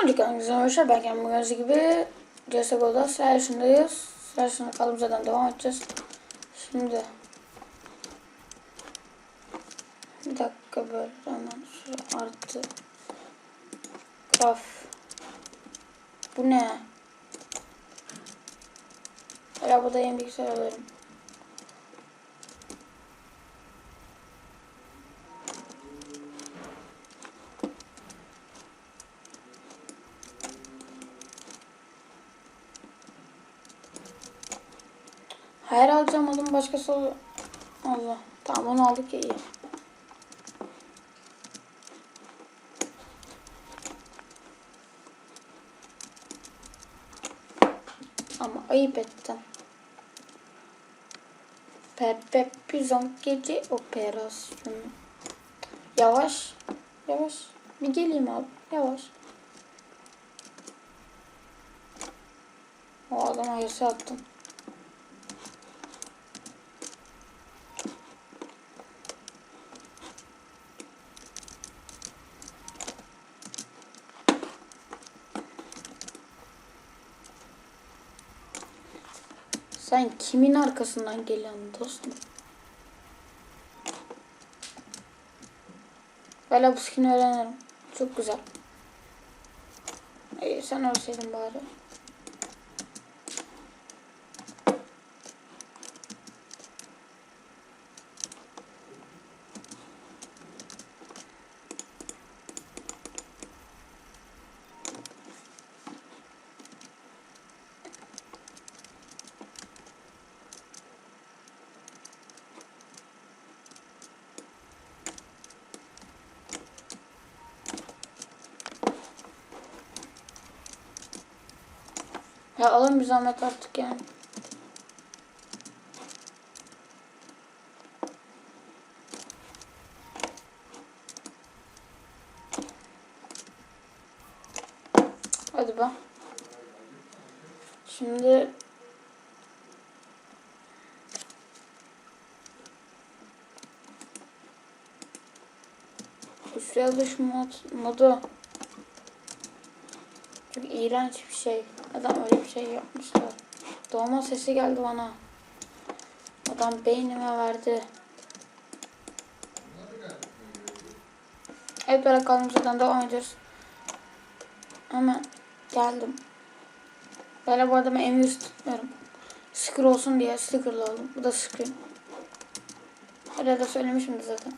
Sonuç kanalımıza arkadaşlar ben kendim gördüğünüz gibi CSGO'da sıra yaşındayız. Sıra yaşında kaldığımız devam edeceğiz. Şimdi bir dakika böyle hemen şuraya artı graf bu ne? Arabada yeni bilgisayar alırım. Hayır alacağım oğlum başkası olur. Allah. Tamam onu aldık iyi. Ama ayıp ettin. Pepe Pizon gece operasyonu. Yavaş. Yavaş. Bir geleyim abi. Yavaş. O adama yasa attım. Sen kimin arkasından geliyorsun dostum? Böyle bu skin'i öğrenirim. Çok güzel. İyi sen ölseydin bari. Ya alın bir zahmet artık yani. Hadi be. Şimdi Güçlü alış mod, modu çok iğrenç bir şey. Adam öyle bir şey yapmışlar. Doğma sesi geldi bana. Adam beynime verdi. Evet böyle kalmış zaten devam ediyoruz. Hemen geldim. Böyle bu adamı emir tutmuyorum. Sticker olsun diye stickerlı aldım. Bu da screen. Öyle de söylemişimdi zaten.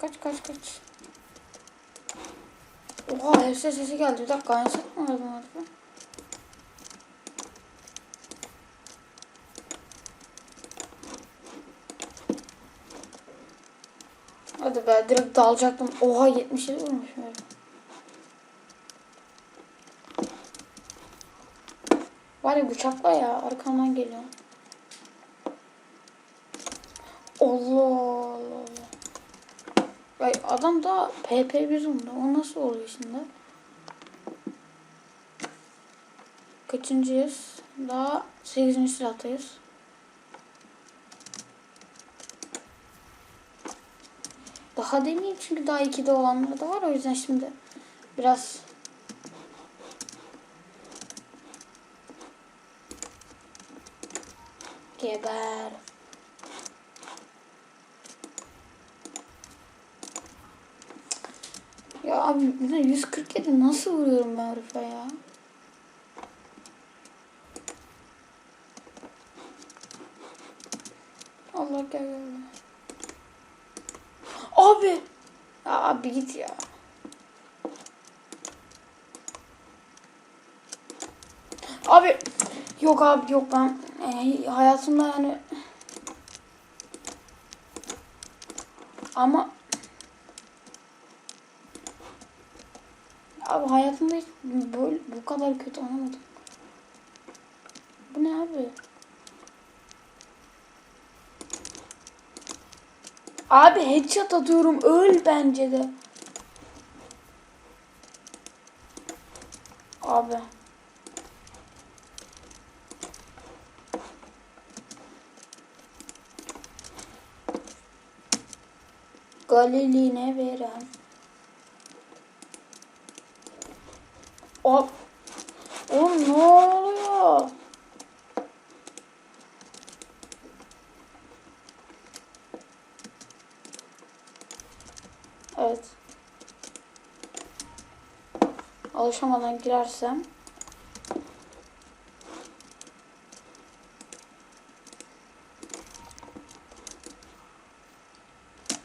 Kaç kaç kaç. Oha her ses sesi geldi. Bir dakika aynı set mi aradım herife? Hadi be direkt dalacaktım. Oha 77 vurmuşum herif. Var ya bıçakla ya arkamdan geliyor. Allah. Ay adam da PP1 onda. O nasıl oluyor şimdi? Kaçıncıyız? Daha 8. sıradayız. Daha demeyeyim çünkü daha 2'de olanlar da var. O yüzden şimdi biraz geber. Ya abi bir de 147 nasıl vuruyorum ben herife ya? Allah gel. gel. Abi. Ya abi git ya. Abi yok abi yok ben e, hayatımda yani ama Abi hayatımda hiç böyle, bu kadar kötü anlamadım. Bu ne abi? Abi headshot atıyorum. Öl bence de. Abi. Galiline veren. Hop. Oğlum ne oluyor? Evet. Alışamadan girersem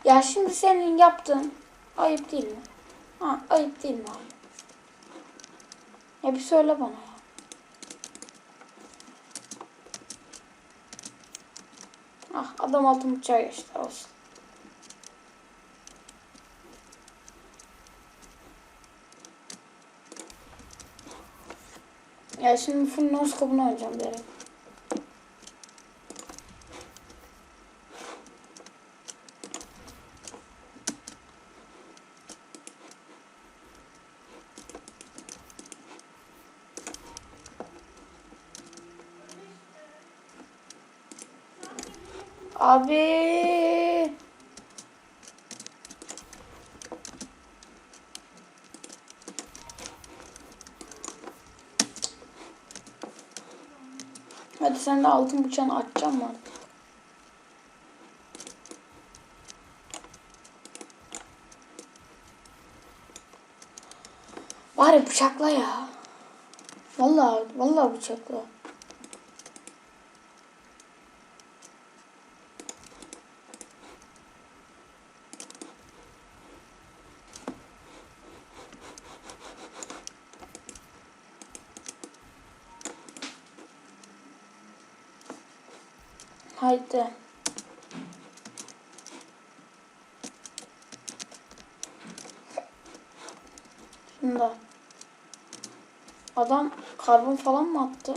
Ya şimdi senin yaptığın ayıp değil mi? Ha, ayıp değil mi abi? Ya bir söyle bana. Ah adam altın bıçağı geçti olsun. Ya şimdi full noskopunu oynayacağım direkt. Abi. Hadi sen de altın bıçağını açacağım mı? Bari bıçakla ya. Vallahi vallahi bıçakla. Haydi. Şimdi adam karbon falan mı attı?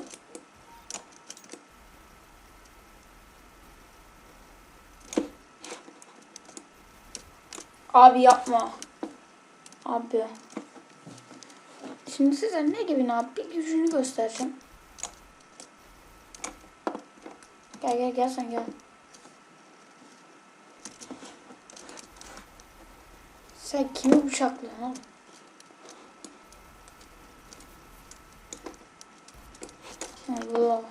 Abi yapma. Abi. Şimdi size ne gibi ne yap? Bir gücünü göstereceğim. Gel gel gel sen gel. Sen kimi bıçaklıyorsun? Allah.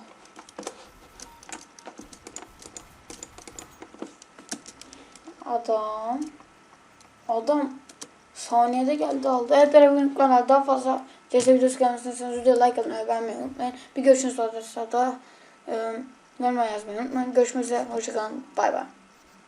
Adam. Adam saniyede geldi aldı. Evet beraber unutmayın. Daha fazla CS videosu gelmesini istiyorsanız videoya like atmayı beğenmeyi unutmayın. Bir görüşürüz arkadaşlar. Daha e, normal yazmayı unutmayın. Görüşmek üzere. Hoşçakalın. Bay bay.